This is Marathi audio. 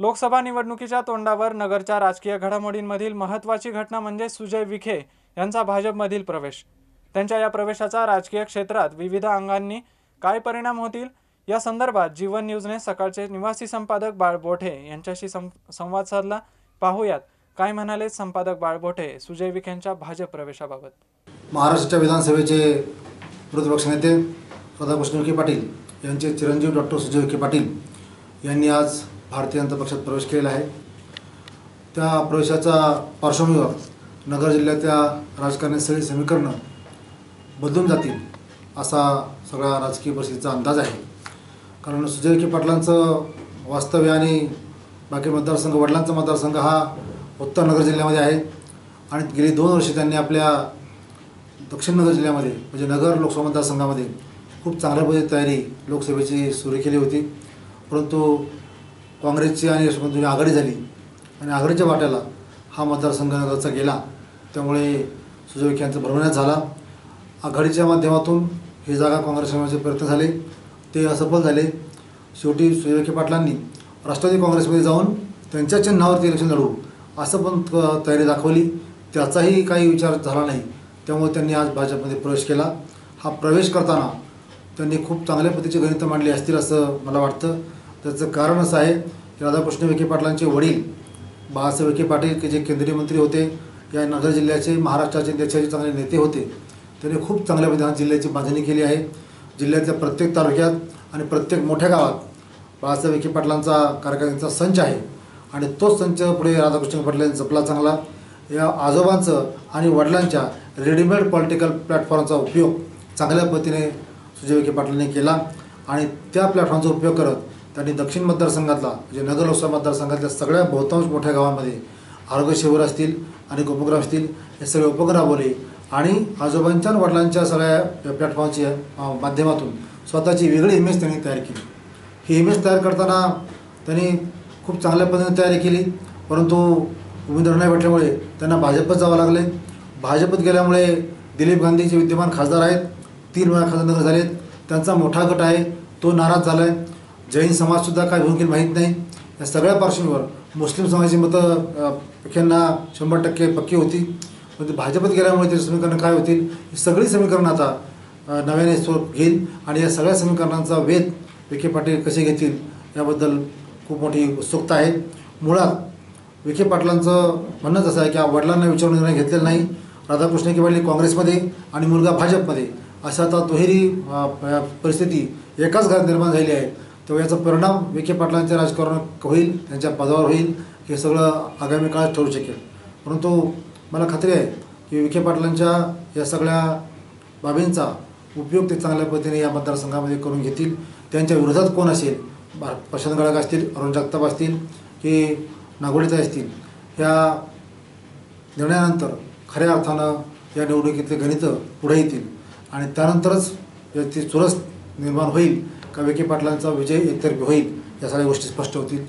लोकसभा निवडणुकीच्या तोंडावर नगरच्या राजकीय घडामोडींमधील महत्त्वाची घटना म्हणजे सुजय विखे यांचा भाजपमधील प्रवेश. त्यांच्या या प्रवेशाचा राजकीय क्षेत्रात विविध अंगांनी काय परिणाम होतील? या संदर्भात जीवन न्यूजने सकाळचे निवासी संपादक बाळबोठे यांच्याशी सं संवाद साधला. पाहूयात काय म्हणाले संपादक बाळबोठे सुजय विखेंच्या भाजप प्रवेशाबाबत. महाराष्ट्राच्या विधानसभेचे विरोधी पक्षनेते राधाकृष्ण विखे पाटील यांचे चिरंजीव डॉक्टर सुजय विखे पाटील यांनी आज भारतीय जनता पक्षात प्रवेश केलेला आहे. त्या प्रवेशाच्या पार्श्वभूमीवर नगर जिल्ह्यातल्या राजकारणी सगळी समीकरणं बदलून जातील असा सगळा राजकीय परिस्थितीचा अंदाज आहे. कारण सुजय विखे पाटलांचं वास्तव्य आणि बाकी मतदारसंघ वडिलांचा मतदारसंघ हा उत्तर नगर जिल्ह्यामध्ये आहे. आणि गेली दोन वर्षे त्यांनी आपल्या दक्षिण नगर जिल्ह्यामध्ये म्हणजे नगर लोकसभा मतदारसंघामध्ये खूप चांगल्या पद्धतीने तयारी लोकसभेची सुरू केली होती. परंतु काँग्रेसची आणि राष्ट्रवादी आघाडी झाली. आणि आघाडीच्या वाट्याला हा मतदारसंघ गेला. त्यामुळे सुजय विखे यांचा भरवण्यात झाला. आघाडीच्या माध्यमातून ही जागा काँग्रेस ठेवण्याचे प्रयत्न झाले. ते असफल झाले. शेवटी सुजय विखे पाटलांनी राष्ट्रवादी काँग्रेसमध्ये जाऊन त्यांच्या चिन्हावरती इलेक्शन लढू असं पण त- तयारी दाखवली. त्याचाही काही विचार झाला नाही. त्यामुळे त्यांनी आज भाजपमध्ये प्रवेश केला. हा प्रवेश करताना त्यांनी खूप चांगल्या पद्धतीची गणितं मांडली असतील असं मला वाटतं. त्याचं कारण असं आहे की राधाकृष्ण विखे पाटलांचे वडील बाळासाहेब विखे पाटील की जे केंद्रीय मंत्री होते या नगर जिल्ह्याचे महाराष्ट्राचे देशाचे चांगले नेते होते त्यांनी खूप चांगल्या पद्धतीने जिल्ह्याची बांधणी केली आहे. जिल्ह्यातल्या प्रत्येक तालुक्यात आणि प्रत्येक मोठ्या गावात बाळासाहेब विखे पाटलांचा कार्यकर्त्यांचा संच आहे आणि तोच संच पुढे राधाकृष्ण पाटील यांनी जपला चांगला. या आजोबांचं आणि वडिलांच्या रेडीमेड पॉलिटिकल प्लॅटफॉर्मचा उपयोग चांगल्या पद्धतीने सुजय विखे पाटलांनी केला आणि त्या प्लॅटफॉर्मचा उपयोग करत त्यांनी दक्षिण मतदारसंघातला म्हणजे नगर लोकसभा मतदारसंघातल्या सगळ्या बहुतांश मोठ्या गावांमध्ये आरोग्य शिबिर असतील आणि उपक्रम असतील हे सगळे उपक्रम राबवले. आणि आजोबांच्या वडिलांच्या सगळ्या प्लॅटफॉर्मच्या माध्यमातून स्वतःची वेगळी इमेज त्यांनी तयार केली. ही इमेज तयार करताना त्यांनी खूप चांगल्या पद्धतीने तयारी केली. परंतु उमेदवार नाही भेटल्यामुळे त्यांना भाजपत जावं लागले. भाजपत गेल्यामुळे दिलीप गांधी जे विद्यमान खासदार आहेत. तीन वेळा खासदार झालेत. त्यांचा मोठा गट आहे. तो नाराज झाला आहे जैन समाजसुद्धा काय घेऊन गेली माहीत नाही. या सगळ्या पार्श्वभूमीवर मुस्लिम समाजाची मतं अ, शंभर टक्के पक्की होती. पण ते भाजपत गेल्यामुळे ते समीकरणं काय होतील? ही सगळी समीकरणं आता नव्याने स्वरूप घेईल आणि या सगळ्या समीकरणांचा वेध विखे पाटील कसे घेतील याबद्दल खूप मोठी उत्सुकता आहे. मुळात विखे पाटलांचं म्हणणंच असं आहे की वडिलांना विचारून निर्णय घेतलेला नाही. राधाकृष्ण की पाटील काँग्रेसमध्ये आणि मुलगा भाजपमध्ये. अशा आता दुहेरी परिस्थिती एकाच घरात निर्माण झालेली आहे. तेव्हा याचा परिणाम विखे पाटलांच्या राजकारणात होईल त्यांच्या पदावर होईल हे सगळं आगामी काळात ठरू शकेल. परंतु मला खात्री आहे की विखे पाटलांच्या या सगळ्या बाबींचा उपयोग ते चांगल्या पद्धतीने या मतदारसंघामध्ये करून घेतील. त्यांच्या विरोधात कोण असेल? प्रशांत गडाख असतील अरुण जगताप असतील की नागोडीताई असतील? या निर्णयानंतर खऱ्या अर्थानं या निवडणुकीतले गणितं पुढे येतील आणि त्यानंतरच याची चुरस निर्माण होईल. का विखे पाटलांचा विजय एकतर्फी होईल या सगळ्या गोष्टी स्पष्ट होतील.